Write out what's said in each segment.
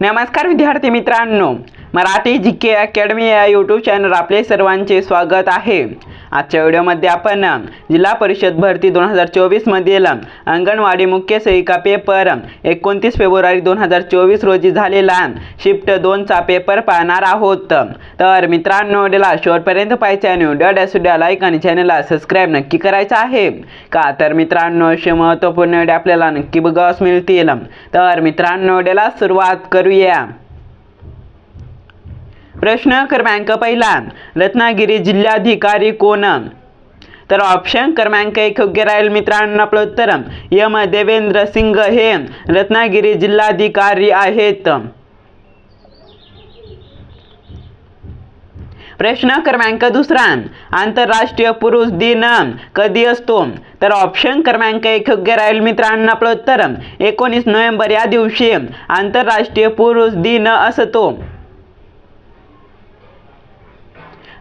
नमस्कार विद्यार्थी मित्रांनो मराठी जी के अकॅडमी या यूट्यूब चॅनल आपले सर्वांचे स्वागत आहे. आजच्या व्हिडिओमध्ये आपण जिल्हा परिषद भरती दोन हजार चोवीसमधील अंगणवाडी मुख्य सेविका पेपर एकोणतीस फेब्रुवारी दोन हजार चोवीस रोजी झालेला शिफ्ट दोनचा पेपर पाहणार आहोत. तर मित्रांनो व्हिडिओला शेवटपर्यंत पाहायचे आणि व्हिडिओ सुद्धा लाईक आणि चॅनलला सबस्क्राईब नक्की करायचं आहे. का तर मित्रांनो असे महत्त्वपूर्ण व्हिडिओ आपल्याला नक्की बघावस मिळतील. तर मित्रांनो व्हिडिओला सुरुवात करूया. प्रश्न क्रमांक पहिला रत्नागिरी जिल्हाधिकारी कोण? तर ऑप्शन क्रमांक एक योग्य राहील मित्रांनो आपलं उत्तर. यम देवेंद्र सिंग हे रत्नागिरी जिल्हाधिकारी आहेत. प्रश्न क्रमांक दुसरा आंतरराष्ट्रीय पुरुष दिन कधी असतो? तर ऑप्शन क्रमांक एक योग्य राहील मित्रांनो आपलं उत्तर. एकोणीस नोव्हेंबर या दिवशी आंतरराष्ट्रीय पुरुष दिन असतो.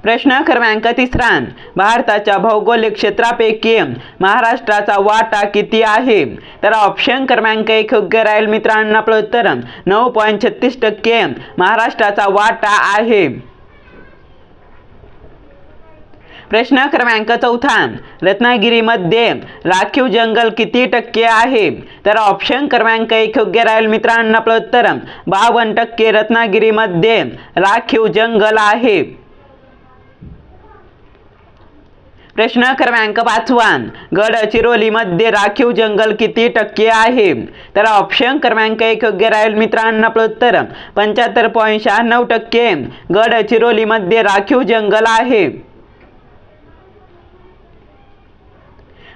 प्रश्न क्रमांक तिसरा भारताच्या भौगोलिक क्षेत्रापैकी महाराष्ट्राचा वाटा किती आहे? तर ऑप्शन क्रमांक एक योग्य राहील मित्रांनो. आपलं उत्तर नऊ पॉईंट छत्तीस टक्के महाराष्ट्राचा वाटा आहे. प्रश्न क्रमांक चौथा रत्नागिरीमध्ये राखीव जंगल किती टक्के आहे? तर ऑप्शन क्रमांक एक योग्य राहील मित्रांनो. आपलं उत्तर बावन्न टक्के रत्नागिरीमध्ये राखीव जंगल आहे. प्रश्न क्रमांक पाचवान. गडचिरोलीमध्ये राखीव जंगल किती टक्के आहे? तर ऑप्शन क्रमांक एक योग्य राहील मित्रांनो आपलं उत्तर पंच्याहत्तर पॉईंट शहाण्णव टक्के. गडचिरोलीमध्ये राखीव जंगल आहे.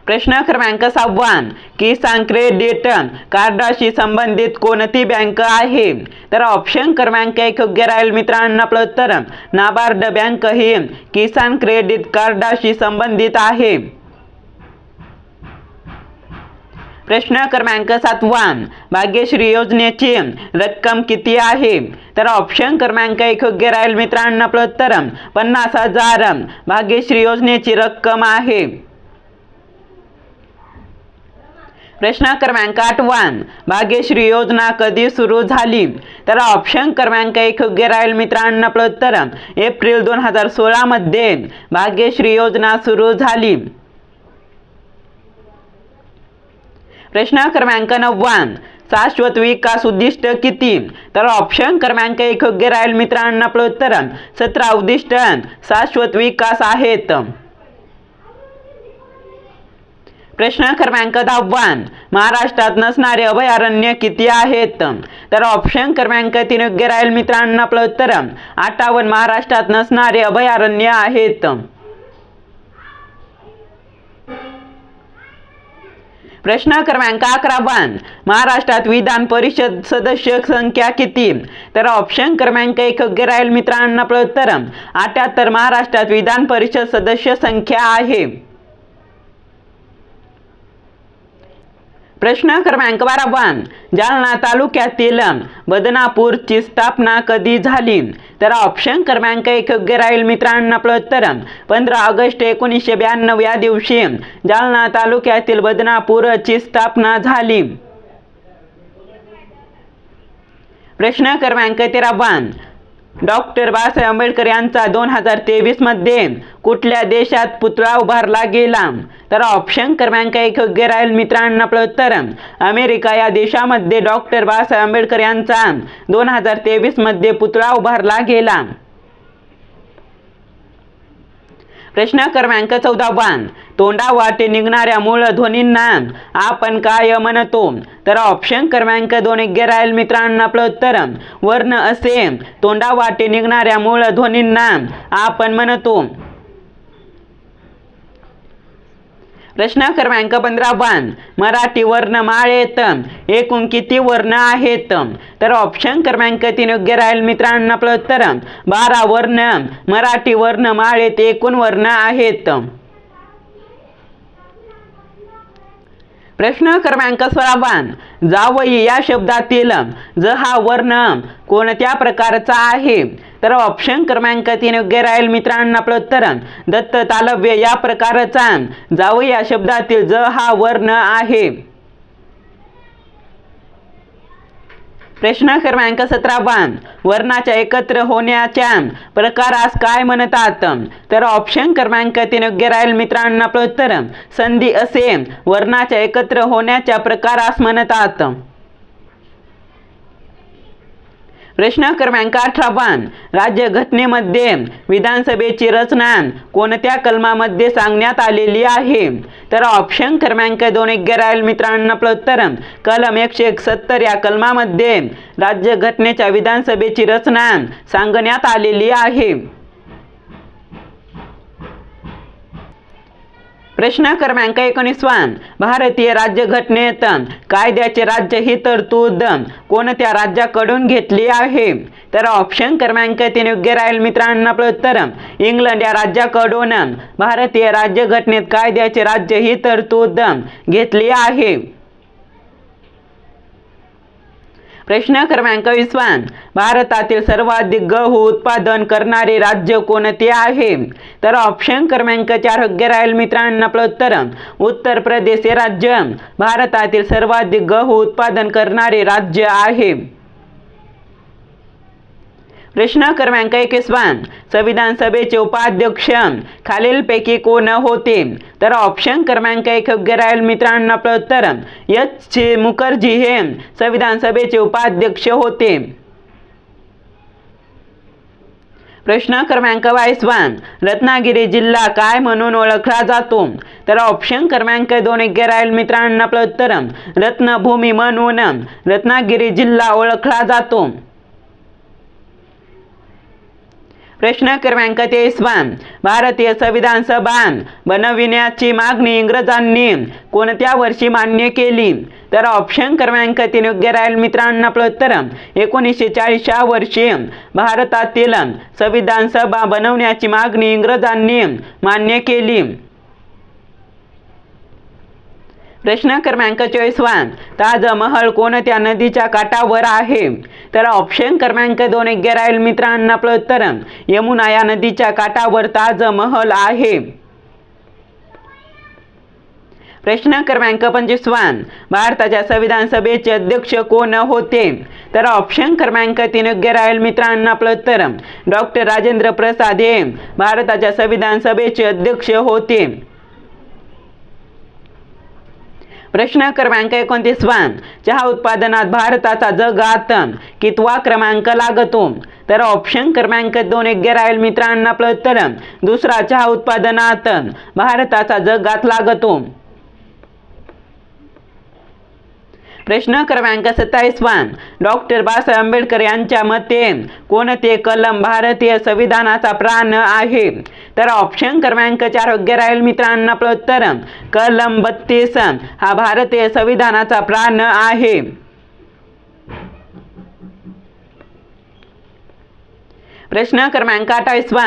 प्रश्न क्रमांक सहावा किसान क्रेडिट कार्डाशी संबंधित कोणती बँक आहे? तर ऑप्शन क्रमांक एक योग्य राहील मित्रांनो आपलं उत्तर नाबार्ड बँक ही किसान क्रेडिट कार्डाशी संबंधित आहे. प्रश्न क्रमांक सातवा भाग्यश्री योजनेची रक्कम किती आहे? तर ऑप्शन क्रमांक एक योग्य राहील मित्रांनो आपलं उत्तर पन्नास हजार भाग्यश्री योजनेची रक्कम आहे. प्रश्न क्रमांक आठवण भाग्यश्री योजना कधी सुरू झाली? तर ऑप्शन क्रमांक एक योग्य राहील मित्रांनो आपलं एप्रिल दोन हजार सोळामध्ये भाग्यश्री योजना सुरू झाली. प्रश्न क्रमांक नव्वान. शाश्वत विकास उद्दिष्ट किती? तर ऑप्शन क्रमांक एक योग्य राहील मित्रांना आपलं सतरा उद्दिष्ट. शाश्वत विकास आहेत. प्रश्न क्रमांक दहावा महाराष्ट्रात नसणारे अभयारण्य किती आहेत? तर ऑप्शन क्रमांक तीन योग्य राहील मित्रांनो आपलं उत्तर. अठ्ठावन्न महाराष्ट्रात नसणारे अभयारण्य आहेत. प्रश्न क्रमांक अकरावा महाराष्ट्रात विधान परिषद सदस्य संख्या किती? तर ऑप्शन क्रमांक एक योग्य राहील मित्रांना आपलं उत्तर. अठ्याहत्तर महाराष्ट्रात विधान परिषद सदस्य संख्या आहे. प्रश्न क्रमांक बारावा जालना तालुक्यातील बदनापूरची स्थापना कधी झाली? तर ऑप्शन क्रमांक एक योग्य राहील मित्रांनो आपलं उत्तर. पंधरा ऑगस्ट एकोणीसशे ब्याण्णव या दिवशी जालना तालुक्यातील बदनापूरची स्थापना झाली. प्रश्न क्रमांक तेरावा डॉक्टर बाबासाहेब आंबेडकर यांचा दोन हजार तेवीसमध्ये कुठल्या देशात पुतळा उभारला गेला? तर ऑप्शन क्रमांक एक योग्य राहील मित्रांनो आपलं उत्तर. अमेरिका या देशामध्ये डॉक्टर बाबासाहेब आंबेडकर यांचा दोन हजार तेवीसमध्ये पुतळा उभारला गेला. प्रश्न क्रमांक चौदावा तोंडा वाटे निघणाऱ्या मूळ ध्वनींना आपण काय म्हणतो? तर ऑप्शन क्रमांक दोन योग्य राहील मित्रांनो आपलं उत्तर. वर्ण असे. तोंडा वाटे निघणाऱ्या मूळ ध्वनींना आपण म्हणतो प्रश्न क्रमांक पंधरा वन. मराठी वर्णमाळेत एकूण किती वर्ण आहेत? तर ऑप्शन क्रमांक तीन योग्य राहील मित्रांनो आपलं उत्तर. बारा वर्ण मराठी वर्णमाळेत एकूण वर्ण आहेत. प्रश्न क्रमांक सोळावान जावई या शब्दातील ज हा वर्ण कोणत्या प्रकारचा आहे? तर ऑप्शन क्रमांक तीन योग्य राहील मित्रांनो आपलं उत्तर. दत्त तालव्य या प्रकारचा जावई या शब्दातील ज हा वर्ण आहे. प्रश्न क्रमांक सतरावा वर्णाच्या एकत्र होण्याच्या प्रकारास काय म्हणतात? तर ऑप्शन क्रमांक तीन योग्य राहील मित्रांनो आपलं उत्तर. संधी असे वर्णाच्या एकत्र होण्याच्या प्रकारास म्हणतात. प्रश्न क्रमांक अठरावन राज्यघटनेमध्ये विधानसभेची रचना कोणत्या कलमामध्ये सांगण्यात आलेली आहे? तर ऑप्शन क्रमांक दोन योग्य राहील मित्रांनो आपलं उत्तर कलम एकशे सत्तर या कलमामध्ये राज्यघटनेच्या विधानसभेची रचना सांगण्यात आलेली आहे. प्रश्न क्रमांक एकोणीसवा भारतीय राज्यघटनेत कायद्याचे राज्य ही तरतूद कोणत्या राज्याकडून घेतली आहे? तर ऑप्शन क्रमांक तीन योग्य राहील मित्रांना आपलं उत्तर इंग्लंड या राज्याकडून भारतीय राज्यघटनेत कायद्याचे राज्य ही तरतूद घेतली आहे. प्रश्न क्रमांक विसवा भारतातील सर्वाधिक गहू उत्पादन करणारे राज्य कोणते आहे? तर ऑप्शन क्रमांक चार योग्य राहील मित्रांनो आपलं उत्तर उत्तर प्रदेश हे राज्य. भारतातील सर्वाधिक गहू उत्पादन करणारे राज्य आहे. प्रश्न क्रमांक एकवीसवा संविधान सभेचे उपाध्यक्ष. खालीलपैकी कोण होते? तर ऑप्शन क्रमांक एक योग्य राहील मित्रांनो आपलं उत्तर एच मुखर्जी हे संविधान सभेचे उपाध्यक्ष होते. प्रश्न क्रमांक बावीसवा रत्नागिरी जिल्हा काय म्हणून ओळखला जातो? तर ऑप्शन क्रमांक दोन योग्य राहील मित्रांनो आपलं उत्तर रत्नभूमी म्हणून रत्नागिरी जिल्हा ओळखला जातो. प्रश्न क्रमांक तेवीसवा. भारतीय संविधान सभा बनविण्याची मागणी इंग्रजांनी कोणत्या वर्षी मान्य केली? तर ऑप्शन क्रमांक तीन योग्य राहील मित्रांनो आपलं उत्तर. एकोणीसशे चाळीसच्या वर्षी भारतातील संविधान सभा बनवण्याची मागणी इंग्रजांनी मान्य केली. प्रश्न क्रमांक चोवीसवा ताजमहल कोणत्या नदीच्या काठावर आहे? तर ऑप्शन क्रमांक दोन योग्य राहील मित्रांना आपलं उत्तर. यमुना या नदीच्या काठावर ताजमहल आहे. प्रश्न क्रमांक पंचवीसवा भारताच्या संविधान सभेचे अध्यक्ष कोण होते? तर ऑप्शन क्रमांक तीन योग्य राहील मित्रांना आपलं उत्तर. डॉक्टर राजेंद्र प्रसाद हे भारताच्या संविधान सभेचे अध्यक्ष होते. प्रश्न क्रमांक एकोणतीसवा चहा उत्पादनात भारताचा जगात कितवा क्रमांक लागतो तर ऑप्शन क्रमांक दोन योग्य राहील मित्रांना आपलं उत्तर दुसरा चहा उत्पादनात भारताचा जगात लागतो प्रश्न क्रमांक सत्तावीसवा डॉक्टर बाबासाहेब आंबेडकर यांच्या मते कोणते कलम भारतीय संविधानाचा प्राण आहे? तर ऑप्शन क्रमांक चार योग्य राहील मित्रांना आपलं उत्तर कलम बत्तीस हा भारतीय संविधानाचा प्राण आहे. प्रश्न क्रमांक अठ्ठावीसवा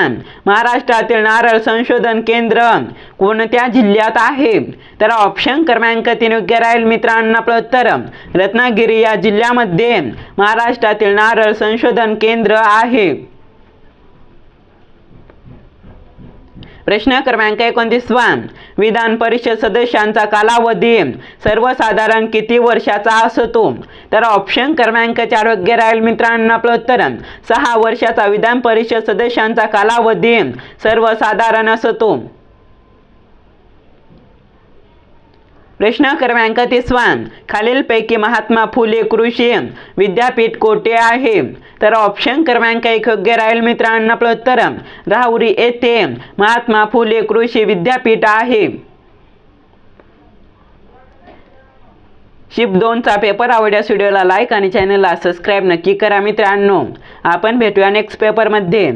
महाराष्ट्रातील नारळ संशोधन केंद्र कोणत्या जिल्ह्यात आहे? तर ऑप्शन क्रमांक तीन योग्य राहील मित्रांना आपलं उत्तर रत्नागिरी या जिल्ह्यामध्ये महाराष्ट्रातील नारळ संशोधन केंद्र आहे. प्रश्न क्रमांक एकोणतीसवा विधान परिषद सदस्यांचा कालावधी. सर्वसाधारण किती वर्षाचा असतो? तर ऑप्शन क्रमांक चार योग्य राहील मित्रांनो आपलं उत्तर. सहा वर्षाचा विधान परिषद सदस्यांचा कालावधी. सर्वसाधारण असतो. प्रश्न क्रमांक तिसवान खालीलपैकी महात्मा फुले कृषी विद्यापीठ कोठे आहे? तर ऑप्शन क्रमांक एक योग्य राहील मित्रांनो आपलं उत्तर राहुरी येथे महात्मा फुले कृषी विद्यापीठ आहे. शिप दोनचा पेपर आवडल्यास व्हिडिओला लाईक आणि चॅनलला सबस्क्राईब नक्की करा मित्रांनो. आपण भेटूया नेक्स्ट पेपरमध्ये